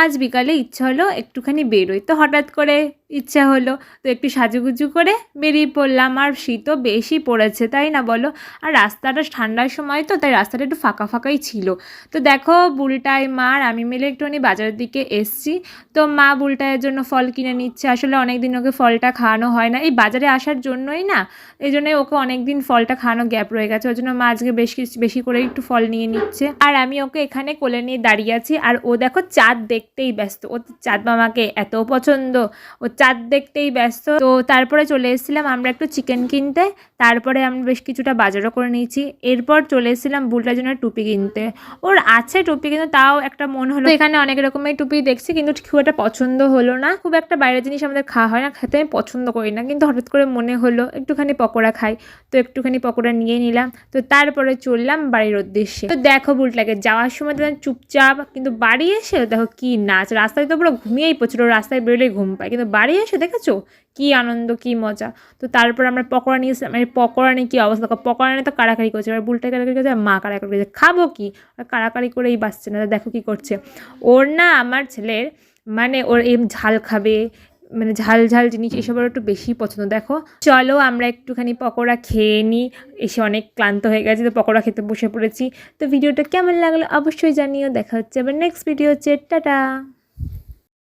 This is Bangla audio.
আজ বিকালে ইচ্ছা হলো একটুখানি বেরোই। তো হঠাৎ করে ইচ্ছা হলো তো একটু সাজুগুজু করে বেরিয়ে পড়লাম। আর শীতও বেশি পড়েছে, তাই না বলো? আর রাস্তাটা ঠান্ডার সময় তো, তাই রাস্তাটা একটু ফাঁকা ফাঁকাই ছিল। তো দেখো বুলটাই মা আর আমি মিলে একটুখানি বাজারের দিকে এসছি। তো মা বুলটায়ের জন্য ফল কিনে নিচ্ছে। আসলে অনেক দিন ওকে ফলটা খাওয়ানো হয় না। এই বাজারে আসার জন্যই না, এই জন্যই ওকে অনেক দিন ফলটা খাওয়ানো গ্যাপ রয়ে গেছে। ওই জন্য মা আজকে বেশ বেশি করে একটু ফল নিয়ে নিচ্ছে। আর আমি ওকে এখানে কোলে নিয়ে দাঁড়িয়ে আছি। আর ও দেখো চাঁদ দেখতেই ব্যস্ত। ও চাঁদ মামাকে এত পছন্দ। ও চাঁদ দেখতেই ব্যস্ত। তো তারপরে চলে এসেছিলাম আমরা একটু চিকেন কিনতে। তারপরে আমরা বেশ কিছুটা বাজারও করে নিয়েছি। এরপর চলে এসেছিলাম বুলটার জন্য টুপি কিনতে। ওর আছে টুপি কিন্তু তাও একটা মন হলো। এখানে অনেক রকমের টুপি দেখছি কিন্তু খুব একটা পছন্দ হলো না। খুব একটা বাইরের জিনিস আমাদের খাওয়া হয় না, খেতে আমি পছন্দ করি না। কিন্তু হঠাৎ করে মনে হলো একটুখানি পকোড়া খাই। তো একটুখানি পকোড়া নিয়ে নিলাম। তো তারপরে চললাম বাড়ির উদ্দেশ্যে। তো দেখো বুলটাকে, যাওয়ার সময় তো চুপচাপ, কিন্তু বাড়ি এসে দেখো কি নাচ, রাস্তায় তো পুরো ঘুমিয়েই পড়ছিল, রাস্তায় বেরোলেই ঘুম পায়। কিন্তু বাড়ি এসে দেখেছ? কী আনন্দ, কী মজা। তো তারপর আমরা পকোড়া নিয়েছিলাম মানে পকোড়া নিয়ে কী অবস্থা? দেখো, পকোড়া নিয়ে তো কাড়াকাড়ি করছে। এবার বুলটা কাড়াকাড়ি করছে মা কাড়াকাড়ি করছে। খাব কি? কাড়াকাড়ি করেই বাসছে না। দেখো কী করছে। ওর না, আমার ছেলের মানে ওর এই ঝাল খাবে মানে ঝাল ঝাল জিনিস এসবের একটু বেশি পছন্দ। দেখো চলো আমরা একটুখানি পকোড়া খেয়ে নিই এসে অনেক ক্লান্ত হয়ে গেছে তো পকোড়া খেতে বসে পড়েছি। তো ভিডিওটা কেমন লাগল অবশ্যই জানিও। দেখা হচ্ছে আবার নেক্সট ভিডিও হচ্ছে টাটা!